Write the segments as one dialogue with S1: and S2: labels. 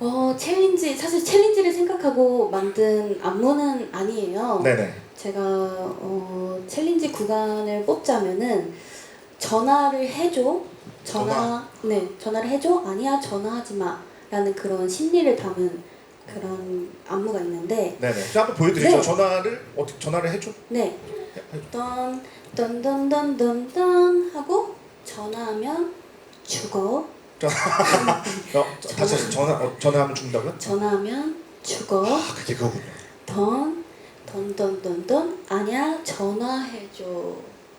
S1: 어 챌린지 사실 챌린지를 생각하고 만든 안무는 아니에요.
S2: 네네.
S1: 제가 어 챌린지 구간을 뽑자면은 전화를 해줘 전화, 네 전화를 해줘 아니야 전화하지 마라는 그런 심리를 담은 그런 안무가 있는데
S2: 네네. 자 한번 보여드리죠.
S1: 네.
S2: 전화를 어떻게 전화를 해줘?
S1: 네 던, 던던던던던 하고 전화하면 죽어
S2: 어, 자, 다시 전화 어, 전화하면 죽는다고요?
S1: 전화하면 죽어
S2: 아 그게 그거군요.
S1: 던 던 던 던 던 아니야 전화해줘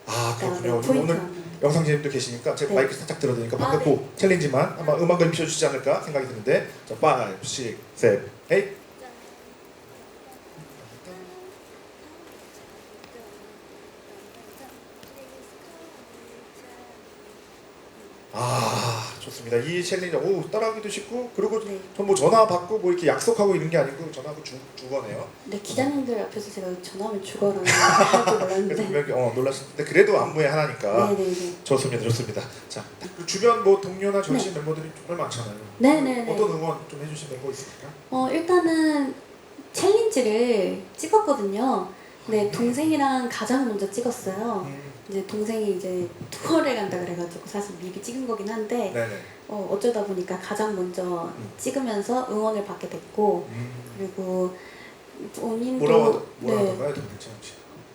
S2: 아 그렇군요.
S1: 포인트
S2: 오늘
S1: 하나.
S2: 영상 제님도 계시니까 제가
S1: 네.
S2: 마이크 살짝 들어드니까
S1: 아,
S2: 방금
S1: 네.
S2: 그 챌린지만 아마 음악을 입혀주시지 않을까 생각이 드는데 자 5, 6, 7, 8 아 좋습니다. 이 챌린지 오 따라하기도 쉽고 그리고
S1: 네.
S2: 전뭐 전화 받고 뭐 이렇게 약속하고 있는 게 아니고 전화하고 주, 주거네요.
S1: 근데 기자님들 앞에서 제가 전화하면 죽어라는
S2: 그래서
S1: 몰랐는데
S2: 분명히 어 놀랐었는데 그래도 안무의 하나니까
S1: 네네네
S2: 좋습니다, 좋습니다. 자, 그 주변 뭐 동료나 절친 멤버들이 정말 많잖아요.
S1: 네네네.
S2: 어떤 응원 좀 해주신 멤버 있습니까?
S1: 어 일단은 챌린지를 찍었거든요 네 동생이랑 가장 먼저 찍었어요
S2: 음,
S1: 이제 동생이 이제 투어를 간다 그래가지고 사실 미리 찍은 거긴 한데
S2: 네네.
S1: 어, 어쩌다 보니까 가장 먼저
S2: 음.
S1: 찍으면서 응원을 받게 됐고
S2: 음,
S1: 그리고 본인도
S2: 뭐라고 뭐라
S1: 네,
S2: 하던가요?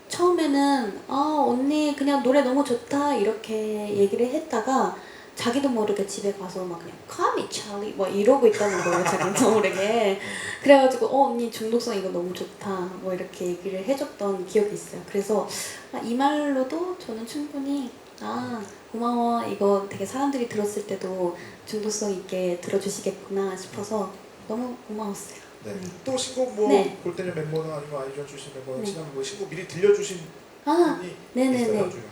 S1: 처음에는 아 언니 그냥 노래 너무 좋다 이렇게 얘기를 했다가 자기도 모르게 집에 가서 막 그냥 카미 찰리 뭐 이러고 있다는 거예요 자기도 모르게 그래가지고 어 언니 중독성 이거 너무 좋다 뭐 이렇게 얘기를 해줬던 기억이 있어요 그래서 아, 이 말로도 저는 충분히 아 고마워 이거 되게 사람들이 들었을 때도 중독성 있게 들어주시겠구나 싶어서 너무 고마웠어요
S2: 네.
S1: 네.
S2: 또 신곡 뭐
S1: 네.
S2: 골대녀 멤버나 아니면 아이전 출신 멤버
S1: 네.
S2: 친한 뭐 신곡 미리 들려주신
S1: 아
S2: 분이
S1: 네네네.
S2: 있어요 중에?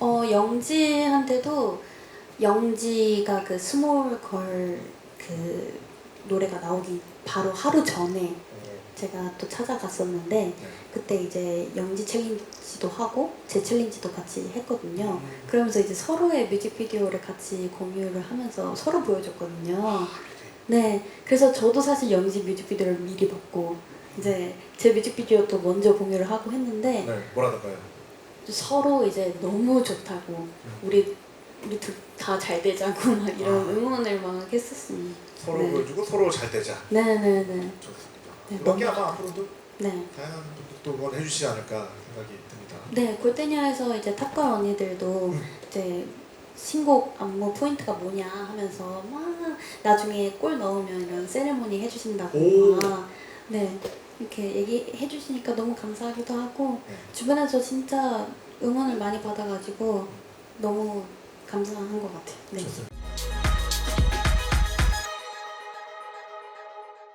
S1: 어 영지한테도 영지가 그 스몰 걸 그 노래가 나오기 바로 하루 전에
S2: 어,
S1: 제가 또 찾아갔었는데
S2: 네.
S1: 그때 이제 영지 챌린지도 하고 제 챌린지도 같이 했거든요.
S2: 음.
S1: 그러면서 이제 서로의 뮤직비디오를 같이 공유를 하면서 서로 보여줬거든요. 네, 그래서 저도 사실 영지 뮤직비디오를 미리 봤고 이제 제 뮤직비디오도 먼저 공유를 하고 했는데
S2: 네. 뭐라던가요?
S1: 서로 이제 너무 좋다고 우리 우리 다 잘 되자고 막 이런
S2: 아.
S1: 응원을 막 했었습니다.
S2: 서로
S1: 네.
S2: 보여주고 서로 잘 되자.
S1: 네네네.
S2: 좋습니다.
S1: 네,
S2: 음악이
S1: 너무-
S2: 아마 앞으로도
S1: 네.
S2: 다양한 분들도 응원해 주시지 않을까 생각이 듭니다.
S1: 네, 골대녀에서 이제 탑걸 언니들도
S2: 음.
S1: 이제 신곡 안무 포인트가 뭐냐 하면서 막 나중에 골 넣으면 이런 세레모니 해주신다고
S2: 오.
S1: 막 네. 이렇게 얘기해 주시니까 너무 감사하기도 하고
S2: 네.
S1: 주변에서 진짜 응원을 많이 받아가지고 너무 감사한 것 같아요. 네.
S2: 좋습니다.